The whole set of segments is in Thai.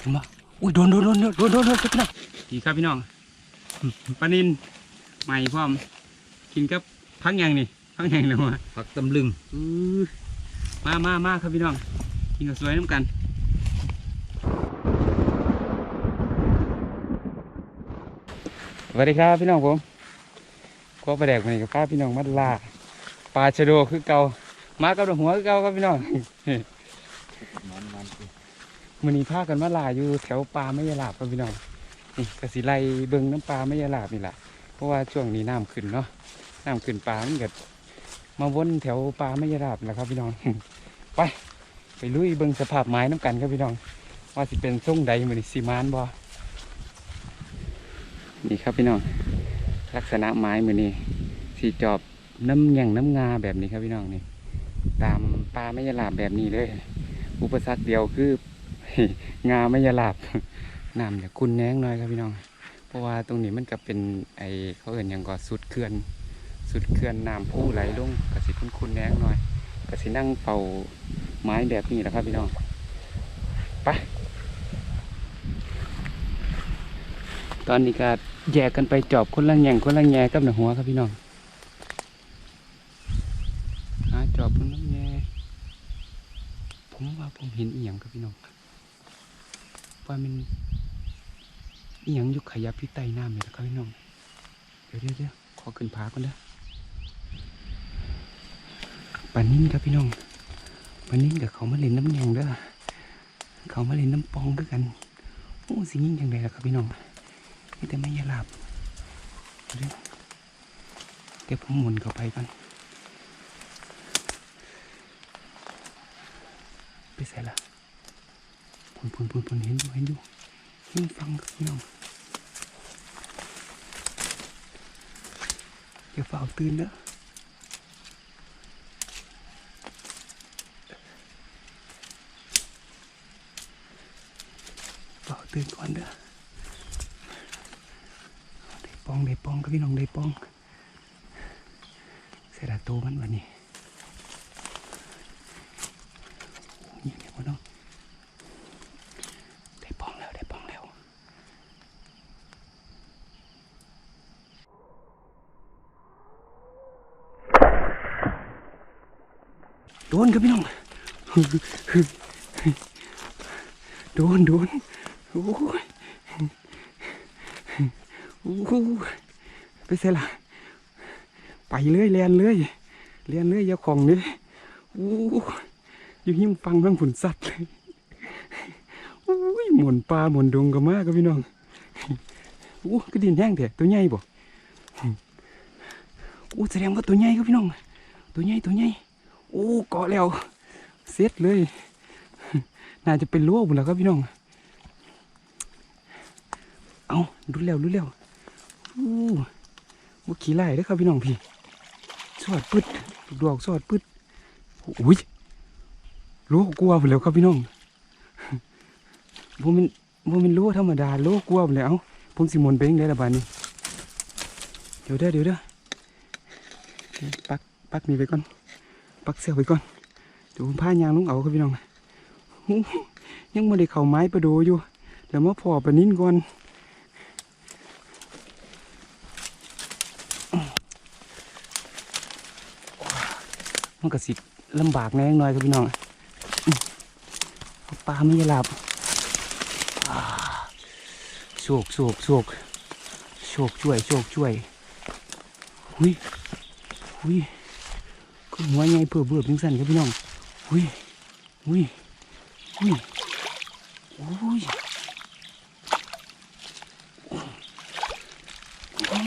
เห็นปะอุ้ยโดนโดนโดนโดนโดนโดนโดนพี่น้องดีครับพี่น้องปลานินใหม่พร้อม กินกับพักยังนี่พักยังเนาะผักตำลึงอื้อมามามาครับพี่น้อง กินกับสวยน้ำกันสวัสดีครับพี่น้องผมก็ประแดกมานี่กับป้าพี่น้องมัดลาปลาชะโดคือเก่ามากับดอกหัวคือเก่าครับพี่น้องมันมัน มันนี้พากันมาลาอยู่แถวปลาไม่ยาลาบครับพี่น้องนี่กระสิไลเบิ่งน้ำปลาไม่ยาลาบนี่แหละเพราะว่าช่วงนี้น้ำขึ้นเนาะน้ำขึ้นปลามันเกิดมาวนแถวปลาไม่ยาลาบนะครับพี่น้องไปไปลุยเบิ่งสภาพไม้น้ำกันครับพี่น้อง ว่าสิเป็นทรงใดมันสีมานบ่นี่ครับพี่น้อง ลักษณะไม้มือนี้สีจอบน้ำแง่งน้ำงาแบบนี้ครับพี่น้องนี่ตามปลาไม่ยาลาบแบบนี้เลย อุปสรรคเดียวคือ งาไม่ยาลาบน้ำอย่าคุณแนงหน่อยครับพี่น้อง เพราะว่าตรงนี้มันก็เป็นไอเขาเอ่นอย่างก็สุดเขื่อน สุดเขื่อนน้ำผู้ไหลลงกสิคุณคุณแนงหน่อยกสินั่งเป่าไม้แบบนี้แหละครับพี่น้องไปตอนนี้ก็แยกกันไปจอบคนละแง่งคนละแง่กับหน้าหัวครับพี่น้องหาจอบคนละแง่ผมว่าผมเห็นอีหยังครับพี่น้อง ว่ามันอีหยังยุกขยับที่ใต้น้ำเลยนะครับพี่น้อง เดี๋ยวเดี๋ยวเดี๋ยวขอขึ้นผาก่อนเด้อปลานิ่นครับพี่น้องปลานิ่นกับเขามาเล่นน้ำแยงเด้อเขามาเล่นน้ำปองด้วยกันโอ้สิยิ่งยังไงล่ะครับพี่น้องนี่แต่ไม่ยาหลับเดี๋ยวเดี๋ยวผมหมุนเข้าไปก่อนไปใส่ละ พูนพูนพูนพูนเห็นอยู่เห็นอยู่เห็นฟังพี่น้องอย่าเฝ้าตื่นเด้อเฝ้าตื่นก่อนเด้อได้ปองได้ปองครับพี่น้องได้ปองเสียดายตัวมันวันนี้นี่เดี๋ยวพ่น้องได้ปองแล้วได้ปองแล้วโดน ครับพี่น้องโดนโดนโอ้ยโอ้ไปเสียละไปเลยเลียนเลยเลียนเลยอย่าของเลยโอ้อยู่หิมฟังฟังผุนสัตว์เลยโอ้ยหมุนปลาหมุนดงก็มากครับพี่น้องโอ้ก็ดินแห้งเถอะตัวใหญ่บ่โอ้แสดงว่าตัวใหญ่ครับพี่น้อง ตัวใหญ่ตัวใหญ่ โอ้เกาะแล้วเซ็ตเลย น่าจะเป็นลวกหมดแล้วครับพี่น้อง เอาดูแล้วดูแล้วโอ้ว่าขี่ไล่เด้อครับพี่น้องพี่สอดปึ๊ดลูกดอกสอดปึ๊ดอุ้ยโลกลัวไปแล้วครับพี่น้องบ่แมันบ่แมันโลธรรมดาโลกลัวไปแล้วผมสิมนไปยังไงละบาดนี้เดี๋ยวเด้อเดี๋ยวเด้อปักปักนี่ไปก่อน ปักเสียวไปก่อนเดี๋ยวผมพายางลุงเอาครับพี่น้องยังไม่ได้เข้าไม้ประโดอยู่แล้วมาพอปนิ้นก่อนมันก็สิลำบากแน่หน่อยครับพี่น้องปลาไม่หลับโชคโชคโชคโชคช่วยโชคช่วยหุยหุย หัวใหญ่เพื่อเบื่อเพิงสันครับพี่น้องหุยหุยหุยหุยอ้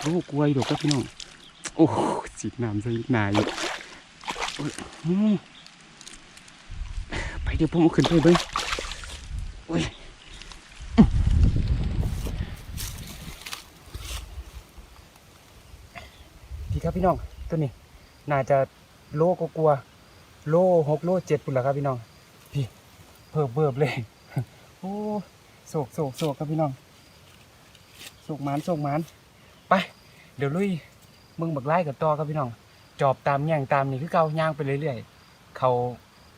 โอ้กล้วยดอกครับพี่น้องโอ้สีน้ำใส่นาอยู่ไปเดี๋ยวผมเอาขึ้นไปเบิ้งโอ้ยดีครับ พี่น้อง ตัวนี้ น่าจะโลก็กลัวโลหกโลเจ็ดปุ่นละครับพี่น้อง พี่เพิ่มเบิบเลย โอ้โศกโศกโศกครับพี่น้องโศกหมานโศกหมาน ไป เดี๋ยวลุยมึงบักไล่กับต่อครับพี่น้อง จอบตามย่งตามนี่คือเกาย่างไปเรื่อยๆ เขา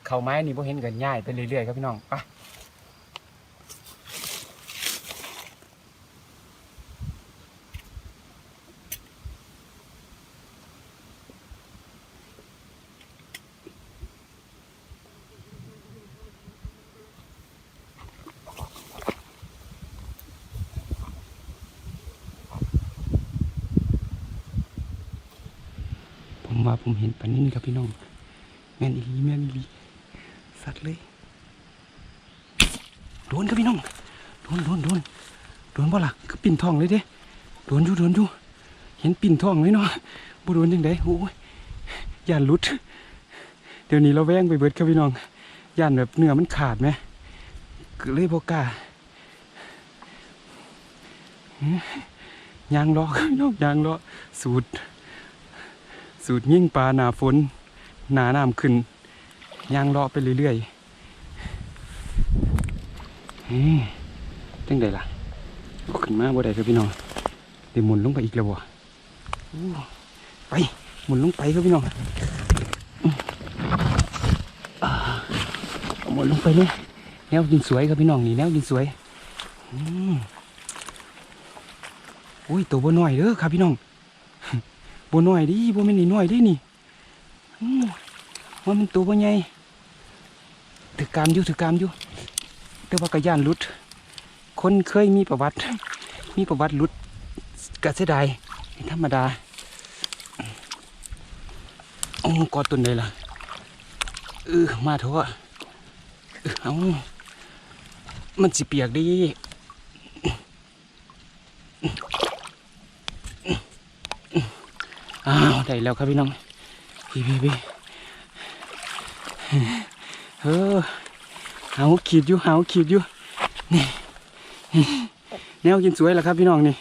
เขาไม้นี่พอเห็นกันง่ายไปเรื่อยๆครับพี่น้องไปผมว่าผมเห็นปลานิ่นครับ พี่น้อง แม่นอีแม่นอีสัตว์เลยโดนครับพี่น้องโดนโดนโดนโดนบ่ล่ะคือปิ่นทองเลยเด้โดนอยู่โดนอยู่เห็นปิ่นทองเลยเนาะบ่โดนยังไงโอ้ยย่านหลุด เดี๋ยวนี้เราแว่งไปเบิดครับพี่น้องย่านแบบเนื้อมันขาดไหมก็เลยบ่กล้าหือยางรอพี่น้องยางรอสูตร สูตรยิ่งปลาหนาฝน หนาน้ำขึ้นย่างเลาะไปเรื่อยๆอืมจังไดล่ะขึ้นมาบ่ได้ครับพี่น้องเดี๋ยวหมุนลงไปอีกแล้วบ่ไปหมุนลงไปครับพี่น้องหมุนลงไปเลยแนวดินสวยครับพี่น้องนี่แนวดินสวยอุ้ยตัวบ่น้อยเด้อครับพี่น้องบ่น้อยดิบ่แม่นนี่น้อยดินี่ ว่ามันตัวบ่ใหญ่ถือกามอยู่ถือกามอยู่แต่ว่ากระย่านลุด คนเคยมีประวัติ มีประวัติลุดกระเสดายธรรมดาอ้กอดตุนเลยล่ะเออมาเถอะเออเอามันสิเปียกดิอ้าวได้แล้วครับพี่น้องพี่พี่พี่ เออหาขีดอยู่หาขีดอยู่นี่แนวกินสวยแล้วครับพี่น้องนี่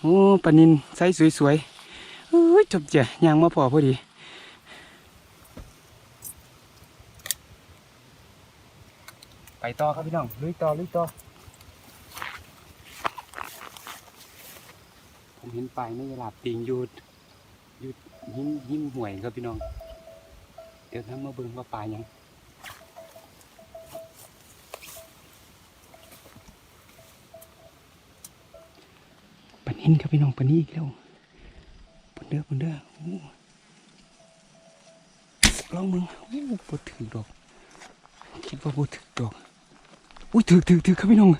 โอ้ปนินไซส์สวยๆเอ้ยจบเจ้ะยางมาพอพอดีไปต่อครับพี่น้องลุยต่อลุยต่อผมเห็นปลายไม่หลาบติงอยู่อยู่หิ้มหิ้มห่วยครับพี่น้อง ดี๋ยวทำมาเบิ่งว่าปลาหยังปนินครับพี่น้องปนี้อีกแล้วปนเด้อปนเด้อลองมึงโอ้บ่ถือดอก คิดว่าบ่ถือดอกอุ้ยถือถือถือครับพี่น้อง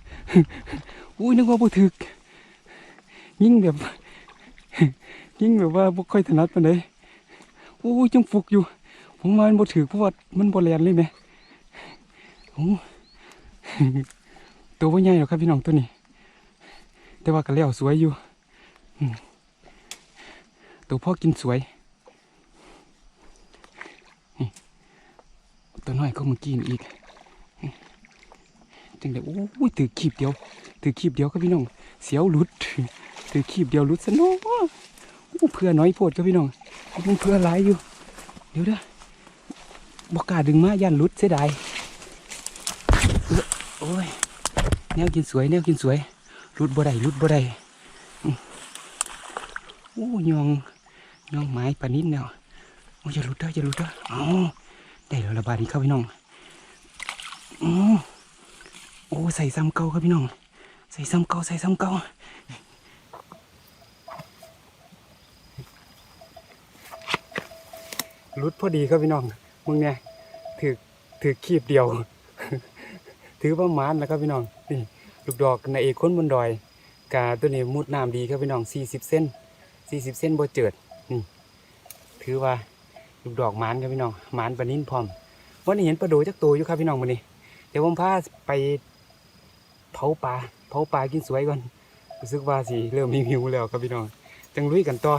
อุ้ยนึกว่าบ่ถือยิ่งแบบยิ่งแบบว่าบ่ค่อยถนัดปานใดโอ้ยจังฟุกอยู่ ผมว่ามันบ่ถือเพราะว่ามันบ่แลนเลยแหมโอ้ตัวบ่ใหญ่หรอกครับพี่น้องตัวนี้ แต่ว่าก็แล้วสวยอยู่ตัวพ่อกินสวยตัวน้อยก็มื่อกี้นี่อีกจังไดโอ้ยถือขีบเดียวถือขีบเดียวครับพี่น้อง เสียวหลุดถือขีบเดียวหลุดซะเนาะอู้เพื่อน้อยโพดครับพี่น้องมันเพื่อหลายอยู่ เดี๋ยวเด้อ บอกกาดึงมาย่านลุดเสียดายเอ้อโอ้ยแนวกินสวยแนวกินสวยลุดบ่ได้ลุดบ่ได้อื้อโอ้ยองยองไม้ปานิดแนวโอ้ยอย่าหลุดเด้ออย่าหลุดเด้ออ๋อได้แล้วระบาดนี้ครับพี่น้องอือโอ้ใส่ซ้ำเก่าครับพี่น้อง ใส่ซ้ำเก่าใส่ซ้ำเก่ารุดพอดีครับพี่น้อง มึงเนี่ยถือถือคีบเดียว ถือประมาณแล้วครับพี่น้องนี่ลูกดอกในเอกค้นบนดอยกาตัวนี้มุดน้ำดีครับพี่น้อง40เส้น40เส้นบ่เจิดนี่ถือว่าลูกดอกหมานครับพี่น้องหมานปลานิ่นพร้อมวันนี้เห็นปลาโดจักตัวอยู่ครับพี่น้องวันนี้ เดี๋ยวผมพาไปเผาปลาเผาปลากินสวยก่อนรู้สึกว่าสิเริ่มหิวแล้วครับพี่น้องจังลุยกันต่อ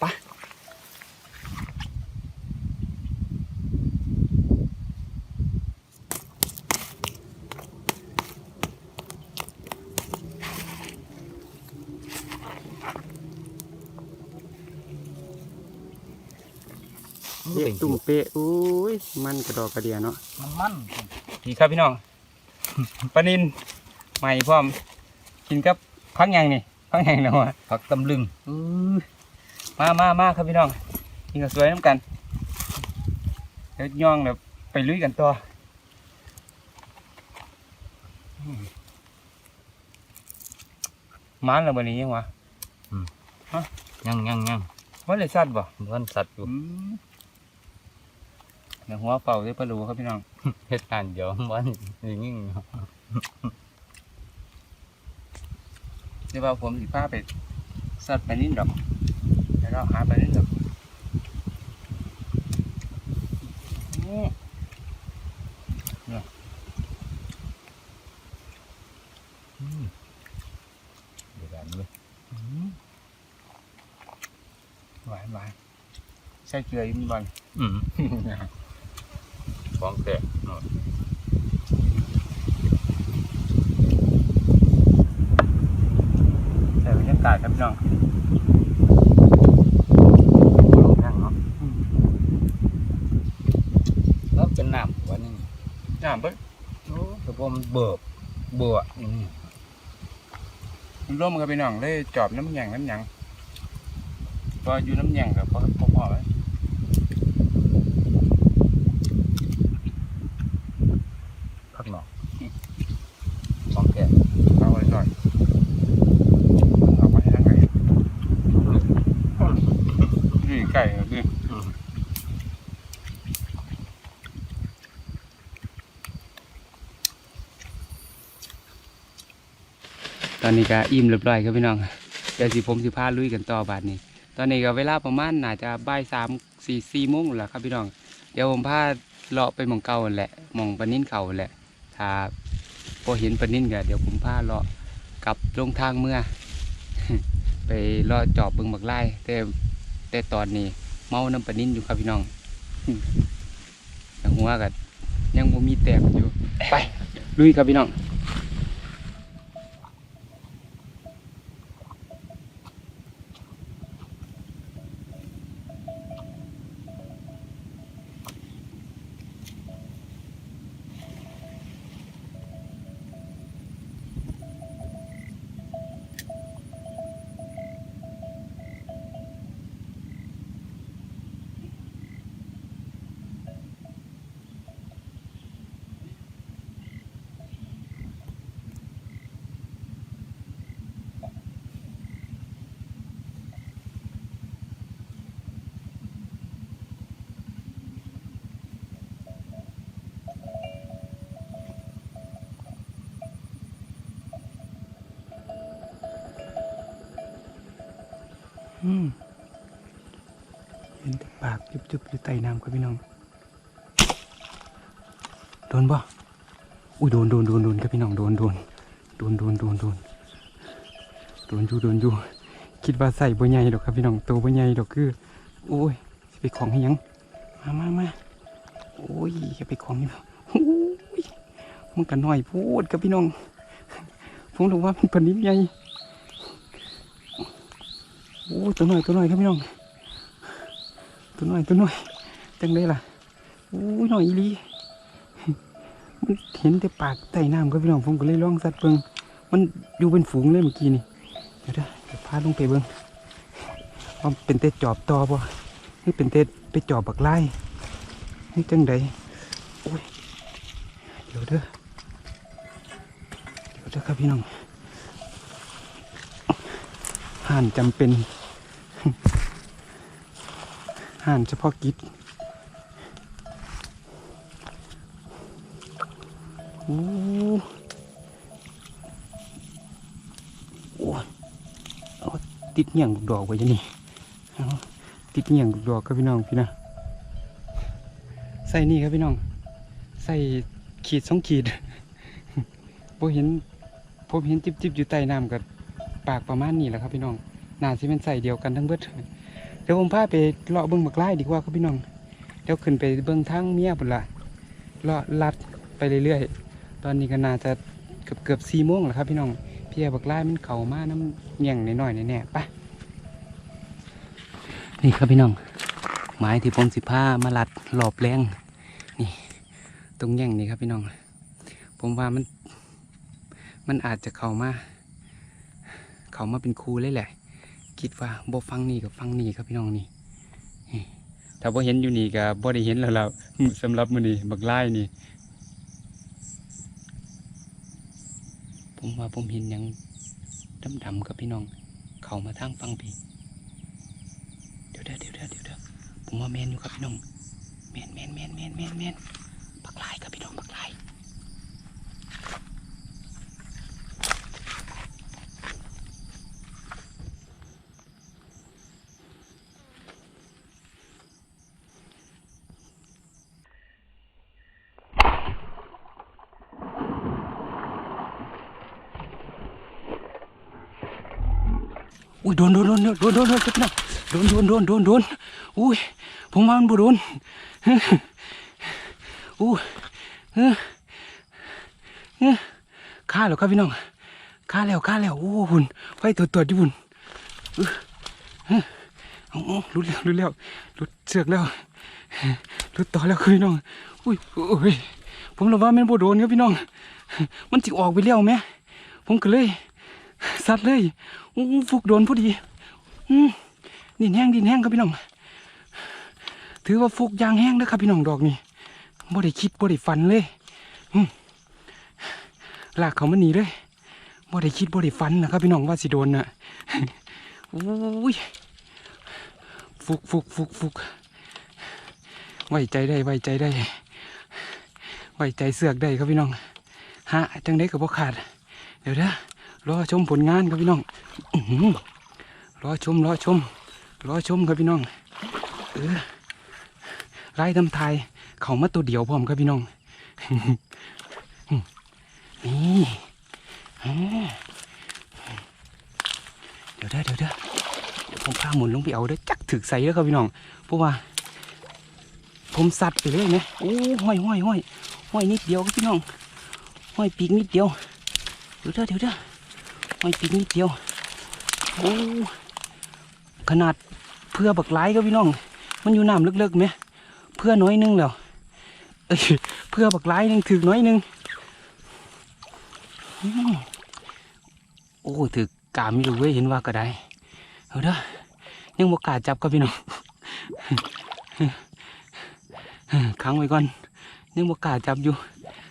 ไปะ เด็กตุ่มเปะอุ้ยมันกระดอกกระเดียเนาะมันมันดีครับพี่น้องปลานินใหม่พร้อมกินกับพักยังนี่พักยังเนาะผักตำลึงอื้อมามามาครับพี่น้องกินกับสวยน้ำกันเดี๋ยวย่องแบบไปไปลุยกันต่ออืมมันแล้ววันนี้ยังวะยังยังยังว่าเลยสัตว์บ่มันสัตว์อยู่อืม เดี๋ยวหัวเป่าด้วยปลาลูครับพี่น้องเฮ็ดการเดี๋ยวมันยิ่งเดี๋ยวว่าผมสิพาไปสัตว์ไปนิดดอกเดี๋ยวเราหาไปนิดดอกอืมเดี๋ยวกันเลยอืมหวานหวานใส่เกลืออยิ้มนบอลอืม ของแตกเนาะใส่บรรยากาศครับพี่น้องลงทางเนาะแล้วเป็นน้ำวันนี้น้ำเบิ้ลโอ้แต่ผมเบิบเบื่ออืมมันร่วมกันพี่น้องเลยจอบน้ำแยงน้ำหยังพออยู่น้ำแยงกับพอพอพอไหม พักหนอกของแตก เอาไว้ก่อนเอาไปให้ทางไหนนี่ ไก่ก็คืออืมตอนนี้ก็อิ่มเรียบร้อยครับพี่น้อง เดี๋ยวสิผมสิพาลุยกันต่อบาดนี้ ตอนนี้ก็เวลาประมาณน่าจะบ่ายสามสี่สี่โมงแหละครับพี่น้อง เดี๋ยวผมพาเลาะไปมองเก่าอันแหละมองปะนิ้นเขานั่นแหละ ถ้าพอเห็นปะนิ้นก็เดี๋ยวผมพาเลาะกลับลงทางเมื่อ ไปเลาะจอบเบิ่งบักไล่แต่ แต่ตอนนี้เมาน้ำปะนิ้นอยู่ครับพี่น้องแต่หัวก็ยังบ่มีแตกอยู่ ไปลุยครับพี่น้อง เห็นแต่ปากจุบๆอยู่ใต้น้ำครับพี่น้อง โดนบ่อุ้ยโดนโดนโดนโดนครับพี่น้องโดนโดนโดนโดนโดนโดนโดนอยู่โดนอยู่คิดว่าใส่บ่ใหญ่ดอกครับพี่น้องตัวบ่ใหญ่ดอกคือโอ้ยสิไปของให้ยังมามามาโอ้ยอย่าไปของนี่โอ้ยมันก็น้อยพูดครับพี่น้องผมรู้ว่ามันเปานนิดใหญ่โอ้ย ตัวหน่อยตัวหน่อยครับพี่น้องตัวหน่อยตัวหน่อยจังได้ล่ะโอ้ยหน่อยอีลีมันเห็นแต่ปากใต้น้ำครับพี่น้องผมก็เลยลองสัตว์เบิงมันอยู่เป็นฝูงเลยเมื่อกี้นี่เดี๋ยวเดี๋ยวพาลงไปเบิงว่าเป็นเตะจอบตอบ่นี่เป็นเตะไปจอบบักไล่นี่จังใดโอ้ยเดี๋ยวเด้อเดี๋ยวเด้อครับพี่น้องห่านจำเป็น ห่านเฉพาะกิจโอ้โอ้เอาติดเหี่ยงดอกไว้ยังนี่ติดเหี่ยงดอกครับพี่น้องพี่นะใส่นี่ครับพี่น้อง ใส่ขีดสองขีดผมเห็นผมเห็นจิบจิบๆอยู่ใต้น้ำกับปากประมาณนี้แหละครับพี่น้อง น่าสิเป็นใส่เดียวกันทั้งเบิดเดี๋ยวผมพาไปเลาะเบิ้งบักไล่ดีกว่าครับพี่น้องเดี๋ยวขึ้นไปเบิ้งทางเมียบุนละเลาะลัดไปเรื่อยๆ ตอนนี้ก็น่าจะเกือบเกือบสี่โมงแล้วครับพี่น้องเพียบักไล่มันเข่ามาน้ำเงี่ยงหน่อยๆแน่ๆไปะนี่ครับพี่น้องไม้ที่ผมสิผ้ามาลัดหลอบแรงนี่ ตรงแง่งนี่ครับพี่น้อง ผมว่ามัน มันอาจจะเข่ามา เขามาเป็นครูเลยแหละ คิดว่าบ่ฟังนี่กับฟังนี่ครับพี่น้องนี่ถ้าบ่เห็นอยู่นี่ก็บ่ได้เห็นแล้วล่ะสำหรับมือนี้บักไลายนี่ ผมว่าผมเห็นหยังดำๆกับพี่น้อง เข้ามาทางฟังพี่เดี๋ยวเด้อเดี๋ยวเด้อเดี๋ยวเด้อผมว่าแมนอยู่ครับพี่น้องแมนแมนแมนแมนแมนแมนบักไลายครับพี่น้องบักไล่ โดนโดนโดนโดนโดนโดนโดนครับพี่น้องโดนโดนโดนโดนโดนอุ้ยผมว่ามันบ่โดนอู้เออเออฆ่าแล้วครับพี่น้องฆ่าแล้วฆ่าแล้วโอ้หุ่นไฟตัวตัวอยู่หุ่นเออเออเอาเอารุดแล้วรุดแล้วรุดเสือกแล้วรุดต่อแล้วครับพี่น้องอุ้ยโอ้ยผมระว่ามันบ่โดนครับพี่น้อง มันจิออกไปแล้วไหมผมก็เลยสัตว์เลย อู้ฟุกโดนพอดีดินแห้งดินแห้งครับพี่น้อง ถือว่าฟุกยางแห้งนะครับพี่น้องดอกนี่บ่ได้คิดบ่ได้ฝันเลยอืมลากเขามันหนีเลยบ่ได้คิดบ่ได้ฝันนะครับพี่น้องว่าสิโดนน่ะอุ้ยฟุกฟุกฟุกฟุกไว้ใจได้ไว้ใจได้ไว้ใจเสือกได้ครับพี่น้องฮะจังได้กับบ่ขาด เดี๋ยวเด้อ รอชมผลงานครับพี่น้องร้อหือรอชมรอชมรอชมครับพี่น้องเออไล่ทำทายเขามาตัวเดียวพร้อมครับพี่น้องนี่เดี๋ยวเด้อเดี๋ยวเด้อเดี๋ยวผมพาหมุนลงไปเอาเด้อจักถึกใส่เด้อครับพี่น้องเพราะว่า ผมสัตว์ไปเลยไหมโอ้ห้อยห้อยห้อยห้อยนิดเดียวครับพี่น้องห้อยปีกนิดเดียวเดี๋ยวเด้อเดี๋ยวเด้อ ไม่ปีกนิดเดียวโอ้ขนาดเพื่อบักไล่ก็พี่น้อง มันอยู่น้ำลึกๆไหมเพื่อน้อยนึงแล้วเอ้ยเพื่อบักไล่หนึงถึกน้อยนึงโอ้ถึกกาไม่รู้เว้ยเห็นว่าก็ได้เอาเด้อยังบกล้าจับก็พี่น้องค้างไว้ก่อนยังบกล้าจับอยู่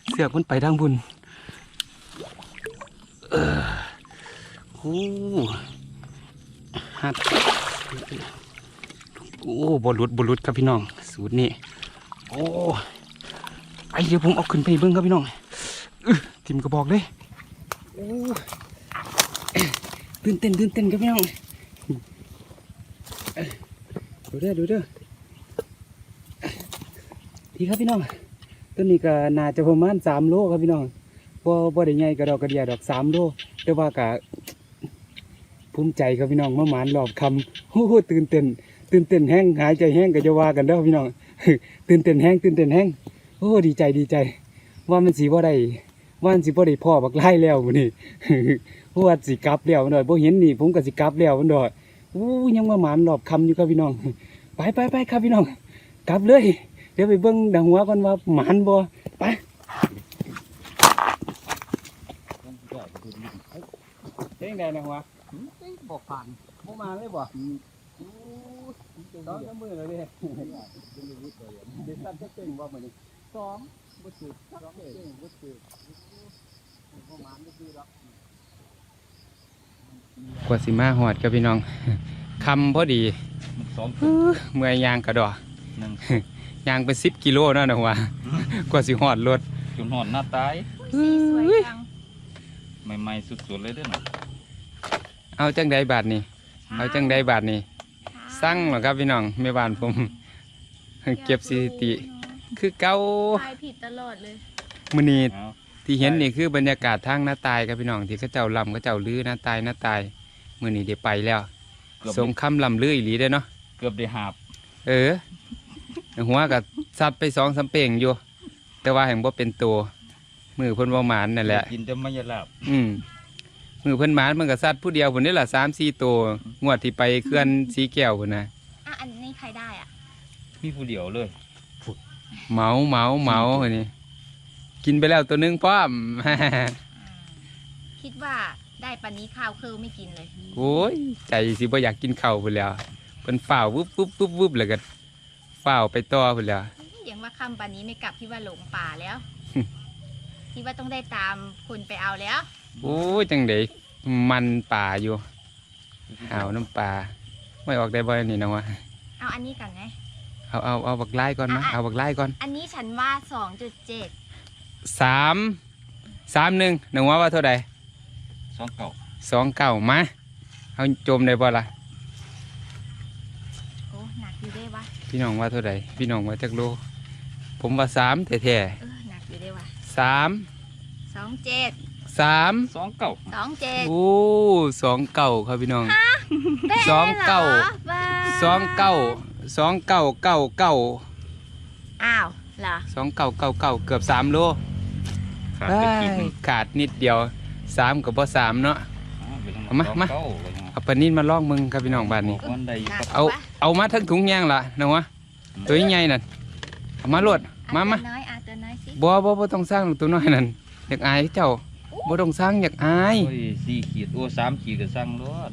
เสือกมันไปทางบุญโอ้ ฮัดโอ้บอลุดบอลุดครับพี่น้อง สูตรนี้โอ้ไอเดี๋ยวผมเอาขึ้นไปเบิ้งครับพี่น้องอื้อทิมกระบอกเลยโอ้ตื่นเต้นตื่นเต้นครับพี่น้องดูเด้อดูเด้อพี่ครับพี่น้องต้นนี้ก็น่าจะประมาณสามโลครับพี่น้องบ่บ่ได้ใหญ่กระดอกกระเดียดอกสามโลแต่ว่ากะ ภูมิใจครับพี่น้องเมื่อหมานรอบคำโอ้โหตื่นเต้นตื่นเต้นแห้งหายใจแห้งก็จะว่ากันเด้อพี่น้องตื่นเต้นแห้งตื่นเต้นแห้งโอ้ดีใจดีใจ ว่ามันสีบ่ได้ว่ามันสิบ่ได้พ่อบักไล่แล้วมื้อนี้ว่าสิกลับแล้วมันดอยบ่เห็นนี่ผมก็สิกลับแล้วมันดอยโอ้ยังมาหมานรอบคำอยู่ครับพี่น้อง ไปไปไปครับพี่น้อง กลับเลย เดี๋ยวไปเบิ่งดังหัวก่อนว่าหมานบ่ไปเท่งใดนะหัว บอกผ่านบ่มาเลยบ่สองสามมือเลยเด้เด็กสั้นจะเก่งบ่มื้อนี้สองบ่ถือสองเก่งบ่ถือบ่มาไม่คือดอกกว่าสิมาหอดกับพี่น้องคำพอดีมันสองเอ้อเมื่อยยางกระดอหนึ่งยางไปสิบกิโลเนาะนะหัวกว่าสิหอดรถจนหอนหน้าตายสีสวยจังใหม่ๆสุดๆเลยเด้อน่ะ เอาจังใดบาทนี่เอาจังใดบาทนี่สั่งเหรอครับพี่น้องแม่บ้านผม เก็บสถิติ คือเก่าทายผิดตลอดเลยมื้อนี้เอาที่เห็นนี่คือบรรยากาศทางหน้าตายครับพี่น้องที่เขาเจ้าลำเขาเจ้าลือหน้าตายหน้าตายมื้อนี้ได้ไปแล้วเกือบสมคำลำลืออีหลีเด้อเนาะเกือบได้หาบ เออ หัวกับซัดไปสองสามเป่งอยู่ แต่ว่าแห่งบ่เป็นตัวมือเพิ่นบ่หมานนั่นแหละกินแต่ไม่ยาลาบอืม มือเพิ่นหมานมันก็ซัดผู้เดียวพุ่นนี่ล่ะสามสี่ตัวงวดที่ไปเขื่อนสีแก้วพุ่นนะอะอันนี้ใครได้อะมีผู้เดียวเลยเหมาเหมาเหมาอันนี้กินไปแล้วตัวหนึงพร้อมคิดว่าได้ปันนี้ข้าวคือไม่กินเลย โอ้ยใจสิบ่อยากกินข้าวพุ่นแล้วเพิ่นฝ่าววึบวึบวึบวึบแล้วก็ฝ้าวไปต่อพุ่นแหล้วอย่างว่าคำปานนี้ไม่กลับที่ว่าหลงป่าแล้วที่ว่าต้องได้ตามคุณไปเอาแล้ว โอ้ยจังไดมันป่าอยู่เอาน้ำปลาไม่ออกได้บ่นี่นะวะเอาอันนี้ก่อนไหมเอาเอาเอาบักไล่ก่อนมาอะเอาบักไล่ก่อน อันนี้ฉันว่าสองจุดเจ็ดสามสามหนึ่งหนึ่งว่าว่าเท่าใดสองเก่าสองเก้ามาเอาจมได้บ่ล่ะโอ้หนักอยู่ได้วะพี่น้องว่าเท่าใดพี่น้องว่าจักโลผมว่าสามแท้เออหนักอยู่ได้วะๆสามสองเจ็ด สามสองเก่าสองเจ็ดโอ้สองเก้าครับพี่น้องเป๊ะสองเก้าหรอบ้าสองเก้าสองเก้าเก้าเก้าอ้าวเหรอสองเก้าเก้าเก้าเกือบสามโลขาดไปขีดหนึ่งขาดนิดเดียวสามกับบ่สามเนาะเอามามาสองเก้ไปยังเอาปลานินมาลองมึงครับพี่น้องบ้านนี้วันใดหนักเอาปะเอามาทั้งถุงยางล่ะนะวะตัวใหญ่นั่นเอามาโลดมามาอะตัวน้อยอะตัวน้อยสิบ่บ่บ่ต้องสร้างหรอกตัวน้อยนั่นอยากอายเจ้า บ่ต้องสร้างอยากอาย โอ้ยสี่ขีดโอ้สามขีดก็สั่งรถ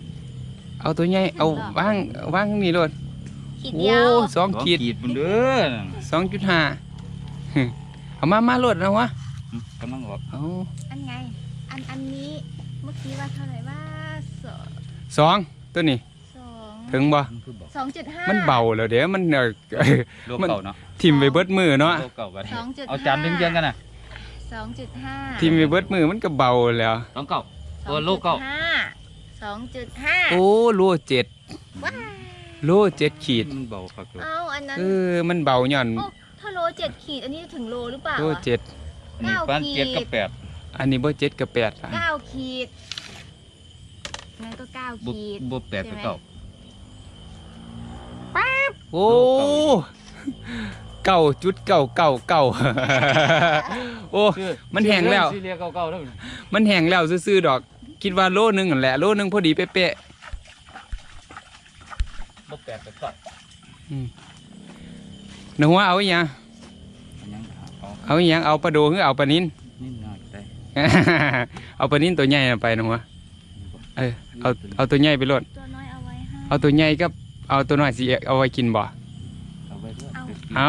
เอาตัวใหญ่เอาวางวางนี่โลดขีดโอ้เดียวสองสองขีดขีดมันเด้อสองจุดห้าเอามามาโลดนะวะอืมกำลังออกเอาอันไง อันอันนี้เมื่อกี้ว่าเท่าไหร่ว่าสองสองตัวนี้สองถึงบ่มันคือบอกสองจุดห้ามันเบาแล้วเดี๋ยวมันเอ่อ โลกมัน เก่าเนาะทิ่มไปเบิดมือเนาะโลกเก่าไปสองจุดเอาจานเลี้ยงๆกันนะ สองจุดห้าทิ่มไปเบิดมือมันก็เบาแล้วสองเก่าโอ้ลูกเก้าสองจุดห้าโอ้โลเจ็ดว้าโลเจ็ดขีด มันเบาคักเลยเอาอันนั้นเออ มันเบาหย่อน โอ้ถ้าโลเจ็ดขีดอันนี้ถึงโลหรือเปล่าโลอะ เจ็ดอันนี้ปานเก้าขีดเจ็ดกับแปดอันนี้บ่เจ็ดกับแปดอะเก้าขีดงั้นก็เก้าบ่ขีดบ่แปดกับเก่า โอ้ เก้าจุดเก้าเก้าเก้าโอ้มันแห้งแล้วชื่อเรียกเก่าๆแล้วมันแห้งแล้วซื่อๆดอก คิดว่าโลนึงนั่นแหละโลนึงพอดีเป๊ะบ่แปดกับเก่าๆหนูว่าเอาอหย่างอันยังเอาเอาอหย่างเอาปลาโดหรือเอาปลานิน นิดหน่อยได้เอาปลานินตัวใหญ่น่ะไปหนูว่าเออเอาเอาตัวใหญ่ไปโลดตัวน้อยเอาไว้ให้เอาตัวใหญ่กับเอาตัวน้อยสิเอาไว้กินบ่ เอาไว้ด้วยเอา เอาไม่เอา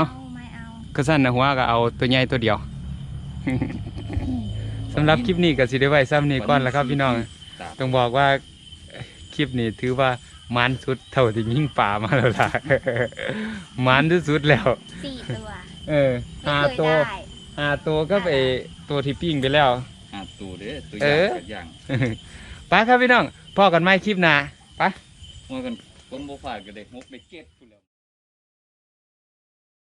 ก็สั้นนะหัวก็เอาตัวใหญ่ตัวเดียว สำหรับคลิปนี้ก็สิได้ไว้ซ้ำนี้ก่อนแล้วครับพี่น้องตามต้องบอกว่าคลิปนี้ถือว่ามันสุดเท่าที่ยิ่งป่ามาแล้วล่ะ มันที่สุดแล้ว สี่ตัวเออไม่หาเคยตัวได้หาตัวก็ไปตัวที่ปิ้งไปแล้ว หาตัวเด้อตัวเออย่างอกับอย่างไปครับพี่น้องพอกันไหมคลิปหน้าไปว่ากันคนบ่ผ่านก็ได้งกได้เก็ดพุ่นแล้ว